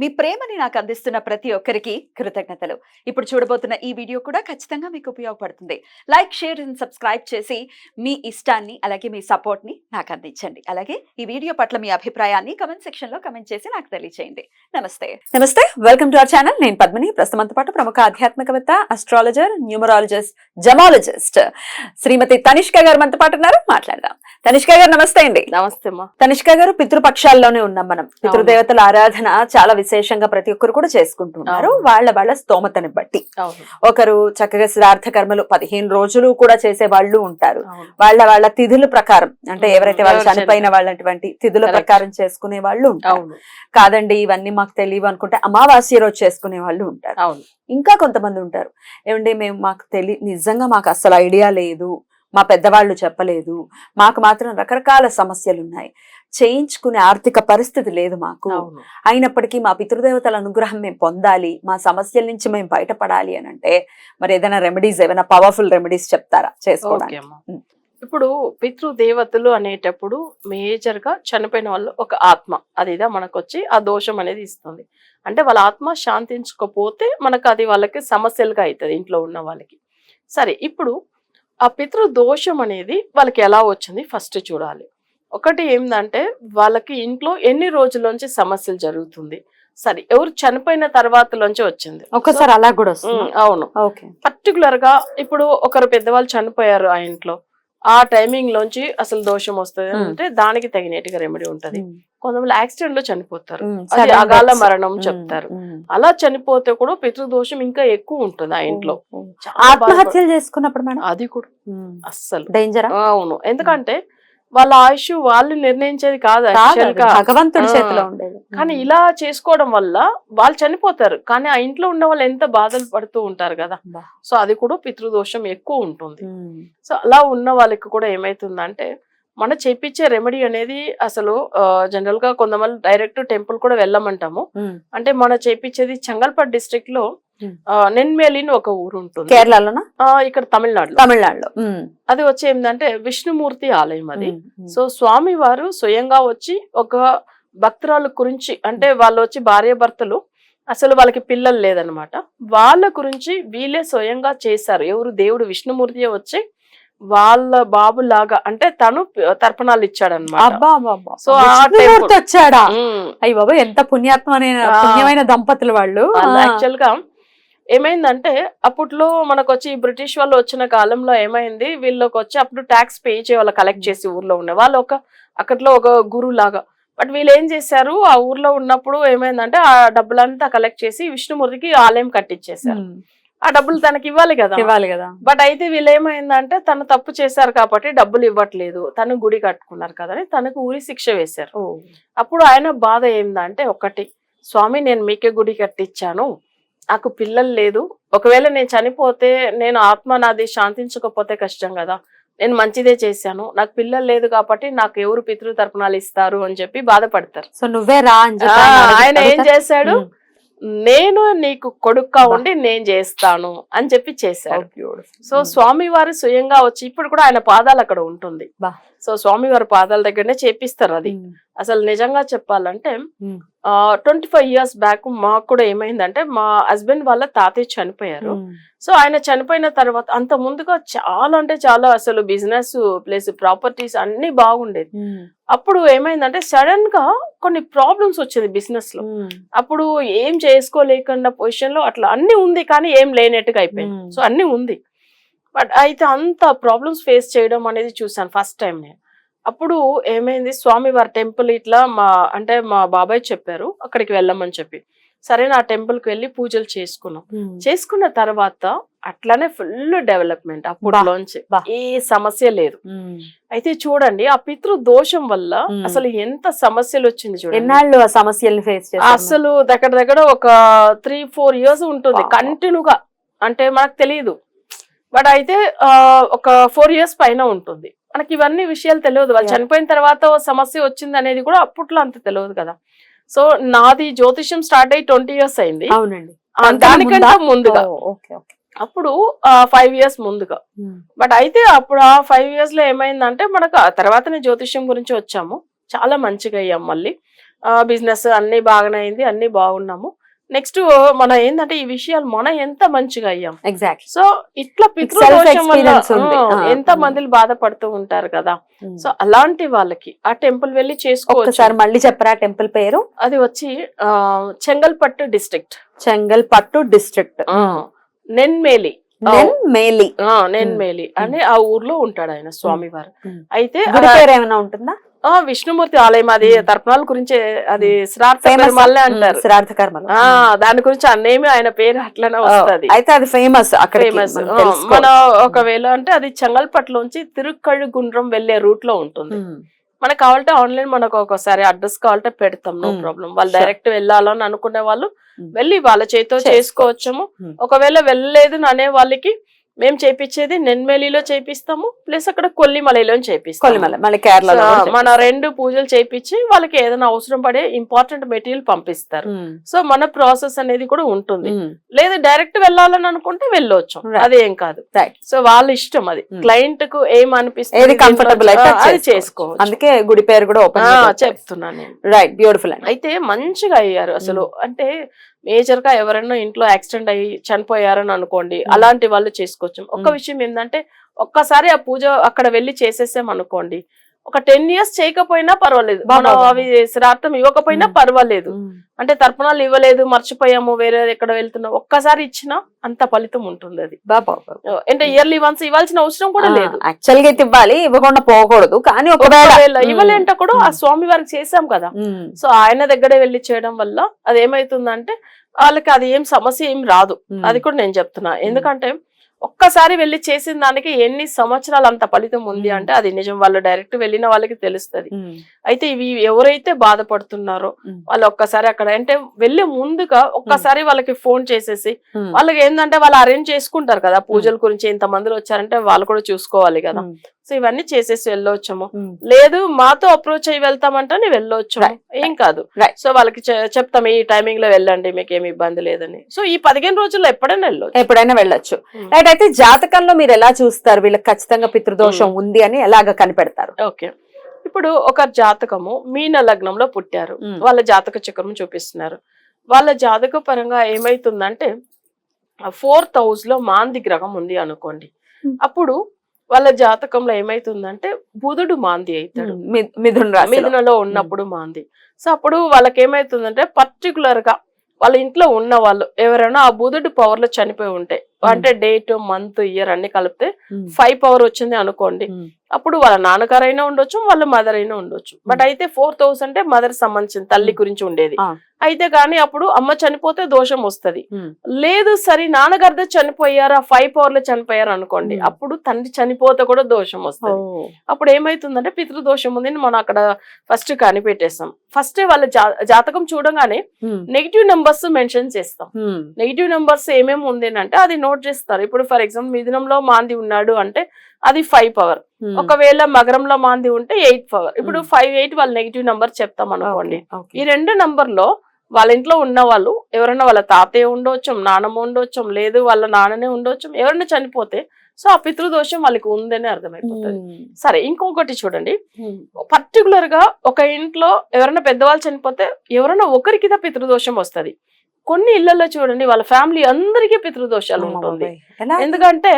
మీ ప్రేమని నాకు అందిస్తున్న ప్రతి ఒక్కరికి కృతజ్ఞతలు. ఇప్పుడు చూడబోతున్న ఈ వీడియో కూడా ఖచ్చితంగా మీకు ఉపయోగపడుతుంది. లైక్ షేర్ అండ్ సబ్స్క్రైబ్ చేసి మీ ఇష్టాన్ని అలాగే మీ సపోర్ట్ని నాకు అందించండి. అలాగే ఈ వీడియో పట్ల మీ అభిప్రాయాన్ని కమెంట్ సెక్షన్లో కమెంట్ చేసి నాకు తెలియజేయండి నమస్తే. నమస్తే. Welcome to our channel. నేను పద్మిని. ప్రస్తుతంతో పాటు ప్రముఖ ఆధ్యాత్మికవేత్త astrologer numerologist gemologist Shrimati Tanishka గారు మనతో పాటు ఉన్నారు. మాట్లాడదాం. తనిష్క గారు నమస్తే అండి. నమస్తే అమ్మా. తనిష్క గారు పితృపక్షాల్లోనే ఉన్నాం మనం. పితృదేవతల ఆరాధన చాలా విశేషంగా ప్రతి ఒక్కరు కూడా చేసుకుంటున్నారు. వాళ్ళ వాళ్ళ స్తోమతని బట్టి. ఒకరు చక్కగా శ్రార్థ కర్మలు పదిహేను రోజులు కూడా చేసే వాళ్ళు ఉంటారు. వాళ్ళ వాళ్ళ తిథుల ప్రకారం అంటే ఎవరైతే వాళ్ళు చనిపోయిన వాళ్ళటువంటి తిథుల. ప్రకారం చేసుకునే వాళ్ళు ఉంటారు. కాదండి ఇవన్నీ మాకు తెలియవు అనుకుంటే అమావాస్య రోజు చేసుకునే వాళ్ళు ఉంటారు. ఇంకా కొంతమంది ఉంటారు. ఏమంటే మేము మాకు తెలి నిజంగా మాకు అసలు ఐడియా లేదు. మా పెద్దవాళ్ళు చెప్పలేదు. మాకు మాత్రం రకరకాల సమస్యలు ఉన్నాయి చేయించుకునే ఆర్థిక పరిస్థితి లేదు మాకు. అయినప్పటికీ మా పితృదేవతల అనుగ్రహం మేము పొందాలి. మా సమస్యల నుంచి మేము బయటపడాలి అని అంటే మరి ఏదైనా రెమెడీస్ ఏమైనా పవర్ఫుల్ రెమెడీస్ చెప్తారా చేసుకోవడానికి. ఇప్పుడు పితృదేవతలు అనేటప్పుడు మేజర్గా చనిపోయిన వాళ్ళు ఒక ఆత్మ. అదిదా మనకు వచ్చి ఆ దోషం అనేది ఇస్తుంది. అంటే వాళ్ళ ఆత్మ శాంతించకపోతే మనకు అది వాళ్ళకి సమస్యలుగా అవుతుంది ఇంట్లో ఉన్న వాళ్ళకి. సరే ఇప్పుడు ఆ పితృ దోషం అనేది వాళ్ళకి ఎలా వచ్చింది ఫస్ట్ చూడాలి. ఒకటి ఏంటంటే వాళ్ళకి ఇంట్లో ఎన్ని రోజుల నుంచి సమస్యలు జరుగుతుంది. సరే ఎవరు చనిపోయిన తర్వాతలోంచి వచ్చింది. ఒక్కసారి అలా కూడా అవును. ఓకే. పర్టికులర్గా ఇప్పుడు ఒకరు పెద్దవాళ్ళు చనిపోయారు ఆ ఇంట్లో. ఆ టైమింగ్ లోంచి అసలు దోషం వస్తుంది. అంటే దానికి తగినట్టుగా రెమెడీ ఉంటది. కొంతమంది యాక్సిడెంట్లో చనిపోతారు. అది డెత్స్. మరణం చెప్తారు. అలా చనిపోతే కూడా పితృదోషం ఇంకా ఎక్కువ ఉంటుంది ఆ ఇంట్లో. ఆత్మహత్యలు చేసుకున్నప్పుడు మేడం? అది కూడా అస్సలు. డేంజరా అవును. ఎందుకంటే వాళ్ళ ఆయుష్ వాళ్ళు నిర్ణయించేది కాదు భగవంతుడి. చేతిలో ఉండేది కానీ ఇలా చేసుకోవడం వల్ల వాళ్ళు చనిపోతారు కానీ ఆ ఇంట్లో ఉన్న వాళ్ళు ఎంత బాధలు పడుతూ ఉంటారు కదా. సో అది కూడా పితృదోషం ఎక్కువ ఉంటుంది. సో అలా ఉన్న వాళ్ళకి కూడా ఏమైతుందంటే మన చేపించే రెమెడీ అనేది అసలు జనరల్గా కొంతమంది డైరెక్ట్ టెంపుల్ కూడా వెళ్ళమంటాము. అంటే మన చేపించేది చంగల్పట్ డిస్ట్రిక్ట్లో Hmm. ఆ, నెన్మేలి అని ఒక ఊరు ఉంటుంది కేరళలోనా ఇక్కడ తమిళనాడులో తమిళనాడులో ఉమ్. అది వచ్చి ఏంటంటే విష్ణుమూర్తి ఆలయం అది ఉమ్. సో స్వామి వారు స్వయంగా వచ్చి ఒక భక్తురాలు గురించి అంటే వాళ్ళు వచ్చి భార్య భర్తలు అసలు వాళ్ళకి పిల్లలు లేదనమాట వాళ్ళ గురించి వీళ్ళే స్వయంగా చేశారు ఎవరు దేవుడు విష్ణుమూర్తి వచ్చి వాళ్ళ బాబు లాగా అంటే తను తర్పణాలు ఇచ్చాడనమాట. సో విష్ణుమూర్తి temple- వచ్చాడా. అయ్యి బాబు ఎంత పుణ్యాత్మైన. పుణ్యమైన దంపతులు వాళ్ళు. యాక్చువల్గా ఏమైందంటే అప్పట్లో మనకు వచ్చి బ్రిటిష్ వాళ్ళు వచ్చిన కాలంలో ఏమైంది? వీళ్ళకి వచ్చి అప్పుడు ట్యాక్స్ పే చేయాలి కలెక్ట్ చేసి ఊర్లో ఉన్న వాళ్ళు. ఒక అక్కట్లో ఒక గురువు లాగా బట్ వీళ్ళు ఏం చేశారు? ఆ ఊర్లో ఉన్నప్పుడు ఏమైందంటే ఆ డబ్బులంతా కలెక్ట్ చేసి విష్ణుమూర్తికి ఆలయం కట్టించేశారు. ఆ డబ్బులు తనకి ఇవ్వాలి కదా? ఇవ్వాలి కదా. బట్ అయితే వీళ్ళు ఏమైందంటే తను తప్పు చేశారు కాబట్టి డబ్బులు ఇవ్వట్లేదు. తను గుడి కట్టుకున్నారు కదా అని తనకు ఊరి శిక్ష వేశారు. అప్పుడు ఆయన బాధ ఏందంటే ఒకటి స్వామి నేను మీకే గుడి కట్టించాను నాకు పిల్లలు లేదు ఒకవేళ నేను చనిపోతే నేను ఆత్మ నాది శాంతించకపోతే కష్టం కదా నేను మంచిదే చేశాను నాకు పిల్లలు లేదు కాబట్టి నాకు ఎవరు పితృ తర్పణాలు ఇస్తారు అని చెప్పి బాధపడతారు సో నువ్వే రా ఆయన ఏం. చేశాడు. నేను నీకు కొడుక్గా ఉండి నేను చేస్తాను అని చెప్పి చేశాడు. సో స్వామి వారు స్వయంగా వచ్చి ఇప్పుడు కూడా ఆయన పాదాలు అక్కడ ఉంటుంది బా. సో స్వామి వారి పాదాల దగ్గరనే చేపిస్తారు అది. అసలు నిజంగా చెప్పాలంటే. ట్వంటీ ఫైవ్ ఇయర్స్ బ్యాక్ మాకు కూడా ఏమైందంటే మా హస్బెండ్ వాళ్ళ తాతయ్య చనిపోయారు. సో ఆయన చనిపోయిన తర్వాత అంత ముందుగా చాలా అంటే చాలా అసలు బిజినెస్ ప్లస్ ప్రాపర్టీస్ అన్ని బాగుండేది. అప్పుడు ఏమైందంటే సడన్గా కొన్ని ప్రాబ్లమ్స్ వచ్చింది బిజినెస్లో. అప్పుడు ఏం చేసుకోలేకుండా పొజిషన్లో అట్లా అన్ని ఉంది కానీ ఏం లేనట్టుగా అయిపోయింది. సో అన్ని ఉంది బట్ అయితే అంత ప్రాబ్లమ్స్ ఫేస్ చేయడం అనేది చూసాను ఫస్ట్ టైం నేను అప్పుడు ఏమైంది స్వామి వారి టెంపుల్ ఇట్లా మా అంటే మా బాబాయ్ చెప్పారు అక్కడికి వెళ్ళమని చెప్పి సరే నా టెంపుల్కి వెళ్ళి పూజలు చేసుకున్నాం. చేసుకున్న తర్వాత అట్లానే ఫుల్ డెవలప్మెంట్ అప్పట్లోంచి. ఏ సమస్య లేదు. అయితే చూడండి ఆ పితృ దోషం వల్ల. అసలు ఎంత సమస్యలు వచ్చింది చూడండి ఎన్నాళ్ళు ఆ సమస్యల్ని ఫేస్ అసలు దగ్గర దగ్గర ఒక త్రీ ఫోర్ ఇయర్స్ ఉంటుంది. కంటిన్యూగా అంటే మనకు తెలియదు బట్ అయితే ఒక ఫోర్ ఇయర్స్ పైన ఉంటుంది మనకి ఇవన్నీ విషయాలు తెలియదు. వాళ్ళు. చనిపోయిన తర్వాత సమస్య వచ్చింది అనేది కూడా అప్పట్లో అంత తెలియదు కదా. సో నాది జ్యోతిష్యం స్టార్ట్ అయ్యి ట్వంటీ ఇయర్స్ అయింది. అవునండి. దానికంటే ముందా? ముందుగా. అప్పుడు ఫైవ్ ఇయర్స్ ముందుగా. బట్ అయితే అప్పుడు ఆ ఫైవ్ ఇయర్స్లో ఏమైందంటే మనకు ఆ తర్వాతనే జ్యోతిష్యం గురించి వచ్చాము. చాలా మంచిగా అయ్యాం మళ్ళీ. బిజినెస్ అన్ని బాగానే అయింది అన్ని బాగున్నాము. నెక్స్ట్ మన ఏంటంటే ఈ విషయాలు మనం ఎంత మంచిగా అయ్యాం. ఎగ్జాక్ట్ సో ఇట్లా పితృదోషం వల్ల ఎంత. మందిలు బాధపడుతూ ఉంటారు కదా. సో అలాంటి వాళ్ళకి ఆ టెంపుల్ వెళ్ళి చేసుకోవచ్చు. మళ్ళీ చెప్పరా టెంపుల్ పేరు? అది వచ్చి చెంగల్పట్టు డిస్ట్రిక్ట్. చెంగల్పట్టు డిస్ట్రిక్ట్. నెన్మేలి. ఆ, మేలి ఆ, నెన్మేలి అని ఆ ఊర్లో ఉంటాడు ఆయన స్వామివారు. అయితే ఏమైనా ఉంటుందా? విష్ణుమూర్తి ఆలయం అది. తర్పణాల గురించి అది శ్రార్థ పెరుమాళ్ళే అంటారు శ్రార్థ కర్మలు దాని గురించి అన్నేమి ఆయన పేరు అట్లనే వస్తది అయితే అది ఫేమస్ అక్కడ ఫేమస్ మన ఒకవేళ అంటే అది చెంగల్పట్లోంచి తిరుక్కళ్ళు గుండ్రం వెళ్ళే రూట్లో ఉంటుంది మనకు కావాలంటే ఆన్లైన్ మనకు ఒకసారి అడ్రస్ కావాలంటే పెడతాం నో. ప్రాబ్లం వాళ్ళు. డైరెక్ట్ వెళ్ళాలని అనుకునే వాళ్ళు. వెళ్ళి వాళ్ళ చేతితో చేసుకోవచ్చు. చేసుకోవచ్చము. ఒకవేళ వెళ్ళలేదు అనే వాళ్ళకి మేము చేపించేది నెన్మేలిలో చేపిస్తాము ప్లస్ అక్కడ కొల్లిమలలో చేపిస్తాము. కొల్లిమల కేరళలో కూడా మన రెండు పూజలు చేపించి వాళ్ళకి ఏదైనా అవసరం పడే ఇంపార్టెంట్ మెటీరియల్ పంపిస్తారు. సో మన ప్రాసెస్ అనేది కూడా ఉంటుంది. లేదు డైరెక్ట్ వెళ్ళాలని అనుకుంటే వెళ్ళొచ్చు. అదేం కాదు. సో వాళ్ళ ఇష్టం అది. క్లయింట్కు ఏం అనిపిస్తుంది దీంట్లో- అది చేసుకోవచ్చు. అందుకే గుడి పేరు కూడా చెప్తున్నాను నేను. రైట్ బ్యూటిఫుల్ అయితే మంచిగా అయ్యారు అసలు. అంటే మేజర్గా ఎవరైనా ఇంట్లో యాక్సిడెంట్ అయ్యి చనిపోయారని అనుకోండి. అలాంటి వాళ్ళు చేసుకోవచ్చు ఒక్క. విషయం ఏంటంటే ఒక్కసారి ఆ పూజ అక్కడ వెళ్ళి చేసేసాం అనుకోండి ఒక టెన్ ఇయర్స్ చేయకపోయినా పర్వాలేదు. మనం. అవి శ్రార్థం ఇవ్వకపోయినా. పర్వాలేదు. అంటే తర్పణాలు ఇవ్వలేదు మర్చిపోయాము వేరే ఎక్కడ వెళ్తున్నాం ఒక్కసారి ఇచ్చినా అంత ఫలితం ఉంటుంది అది. బా, బా, బా. అంటే ఇయర్లీ వన్స్ ఇవ్వాల్సిన అవసరం కూడా లేదు. యాక్చువల్గా అయితే ఇవ్వాలి ఇవ్వకుండా పోకూడదు కానీ ఒకవేళ ఇవ్వలేంట కూడా ఆ. స్వామి వారికి చేసాం కదా. సో ఆయన దగ్గరే వెళ్ళి చేయడం వల్ల అది ఏమైతుందంటే వాళ్ళకి అది ఏం సమస్య ఏం రాదు. అది కూడా నేను చెప్తున్నా. ఎందుకంటే ఒక్కసారి వెళ్ళి చేసిన దానికి ఎన్ని సంవత్సరాలు అంత ఫలితం ఉంది. అంటే అది నిజం. వాళ్ళు డైరెక్ట్ వెళ్ళిన వాళ్ళకి తెలుస్తది. అయితే ఇవి ఎవరైతే బాధపడుతున్నారో. వాళ్ళు ఒక్కసారి అక్కడ అంటే వెళ్ళే ముందుగా ఒక్కసారి వాళ్ళకి ఫోన్ చేసేసి వాళ్ళకి ఏంటంటే వాళ్ళు అరేంజ్ చేసుకుంటారు కదా పూజల గురించి ఇంత మందిలో వచ్చారంటే వాళ్ళు కూడా చూసుకోవాలి కదా. సో ఇవన్నీ చేసేసి వెళ్ళొచ్చము. లేదు మాతో అప్రోచ్ అయ్యి వెళ్తామంటే వెళ్ళొచ్చు. ఏం కాదు. సో వాళ్ళకి చెప్తాం ఈ టైమింగ్లో వెళ్ళండి మీకు ఏమి ఇబ్బంది లేదని. సో ఈ పదిహేను రోజుల్లో ఎప్పుడైనా వెళ్ళొచ్చు. ఎప్పుడైనా వెళ్ళొచ్చు. రైట్ అయితే జాతకంలో మీరు ఎలా చూస్తారు? వీళ్ళకి ఖచ్చితంగా పితృదోషం. ఉంది అని ఎలాగ కనిపెడతారు? ఓకే. ఇప్పుడు ఒక జాతకము మీన లగ్నంలో పుట్టారు. వాళ్ళ జాతక చక్రం చూపిస్తున్నారు. వాళ్ళ జాతక పరంగా ఏమైతుందంటే ఫోర్త్ హౌస్లో మాంది గ్రహం ఉంది అనుకోండి. అప్పుడు వాళ్ళ జాతకంలో ఏమైతుందంటే బుధుడు మాంది అవుతాడు మిథున మిథునలో ఉన్నప్పుడు మాంది. సో అప్పుడు వాళ్ళకి ఏమైతుందంటే పర్టికులర్గా వాళ్ళ ఇంట్లో ఉన్న వాళ్ళు ఎవరైనా ఆ బుధుడు పవర్లో చనిపోయి ఉంటే అంటే డేట్ మంత్ ఇయర్ అన్ని కలిపితే ఫైవ్ పవర్ వచ్చింది అనుకోండి. అప్పుడు వాళ్ళ నాన్నగారు అయినా ఉండొచ్చు వాళ్ళ మదర్ అయినా ఉండొచ్చు బట్ అయితే ఫోర్ థౌసండ్ అంటే మదర్ సంబంధించిన తల్లి గురించి ఉండేది. అయితే కానీ అప్పుడు అమ్మ చనిపోతే దోషం వస్తది. లేదు సరే నాన్నగారితో చనిపోయారా ఫైవ్ పవర్లో చనిపోయారు అనుకోండి. అప్పుడు తండ్రి చనిపోతే కూడా దోషం వస్తుంది. అప్పుడు ఏమైతుందంటే పితృదోషం ఉంది మనం అక్కడ ఫస్ట్ కనిపెట్టేస్తాం. ఫస్ట్ వాళ్ళ జాతకం చూడగానే నెగిటివ్ నెంబర్స్ మెన్షన్ చేస్తాం. నెగిటివ్ నెంబర్స్ ఏమేమి ఉంది అంటే అది నోట్ చేస్తారు. ఇప్పుడు ఫర్ ఎగ్జాంపుల్ మిథునంలో మాంది ఉన్నాడు అంటే అది ఫైవ్ పవర్ ఒకవేళ మకరంలో మాంది ఉంటే ఎయిట్ పవర్ ఇప్పుడు Hmm. ఫైవ్ ఎయిట్ వాళ్ళ నెగిటివ్ నెంబర్ చెప్తాం అనుకోండి. ఈ రెండు నంబర్లో వాళ్ళ ఇంట్లో ఉన్న వాళ్ళు ఎవరైనా వాళ్ళ తాతయ్య ఉండొచ్చు నానమ్మ ఉండొచ్చు లేదు వాళ్ళ నాన్ననే ఉండొచ్చు ఎవరైనా చనిపోతే సో ఆ పితృదోషం వాళ్ళకి ఉందని అర్థమైపోతుంది. సరే ఇంకొకటి చూడండి. పర్టికులర్గా ఒక ఇంట్లో ఎవరైనా పెద్దవాళ్ళు చనిపోతే ఎవరైనా ఒకరికి పితృదోషం వస్తది. కొన్ని ఇళ్ళలో చూడండి వాళ్ళ ఫ్యామిలీ అందరికీ పితృదోషాలు ఉంటుంది. ఎందుకంటే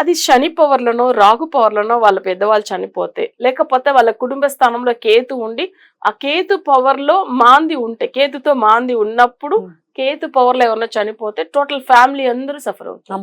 అది శని పవర్లనో రాగు పవర్లనో వాళ్ళ పెద్దవాళ్ళు చనిపోతే లేకపోతే వాళ్ళ కుటుంబ స్థానంలో కేతు ఉండి ఆ కేతు పవర్లో మాంది ఉంటే కేతుతో మాంది ఉన్నప్పుడు. కేతు పవర్లో ఎవరైనా చనిపోతే టోటల్ ఫ్యామిలీ అందరూ సఫర్ అవుతారు.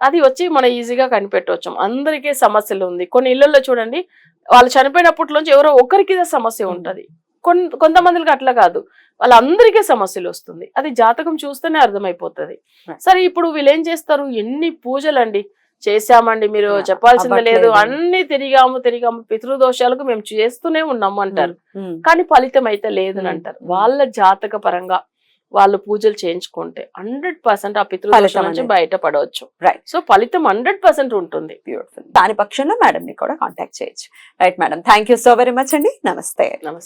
అది వచ్చి మనం ఈజీగా కనిపెట్టవచ్చు అందరికీ సమస్యలు ఉంది. కొన్ని ఇళ్ళలో చూడండి వాళ్ళు చనిపోయినప్పటిలోంచి ఎవరో ఒకరికి సమస్య ఉంటది. కొంతమందికి అట్లా కాదు. వాళ్ళందరికీ సమస్యలు వస్తుంది. అది జాతకం చూస్తేనే అర్థమైపోతుంది. సరే ఇప్పుడు వీళ్ళు ఏం చేస్తారు? ఎన్ని పూజలండి? చేశామండి మీరు చెప్పాల్సింది లేదు. అన్ని తిరిగాము తిరిగాము. పితృదోషాలకు మేము చేస్తూనే ఉన్నాము అంటారు కానీ ఫలితం అయితే లేదు అని Hmm. అంటారు వాళ్ళ జాతక పరంగా వాళ్ళు పూజలు చేయించుకుంటే హండ్రెడ్ పర్సెంట్ ఆ పితృదోషం నుంచి. బయటపడవచ్చు. Right. సో ఫలితం హండ్రెడ్ పర్సెంట్ ఉంటుంది. బ్యూటిఫుల్ దాని పక్షంలో మేడం ని కూడా కాంటాక్ట్ చేయొచ్చు. Right madam thank you so very much అండి. నమస్తే. నమస్తే.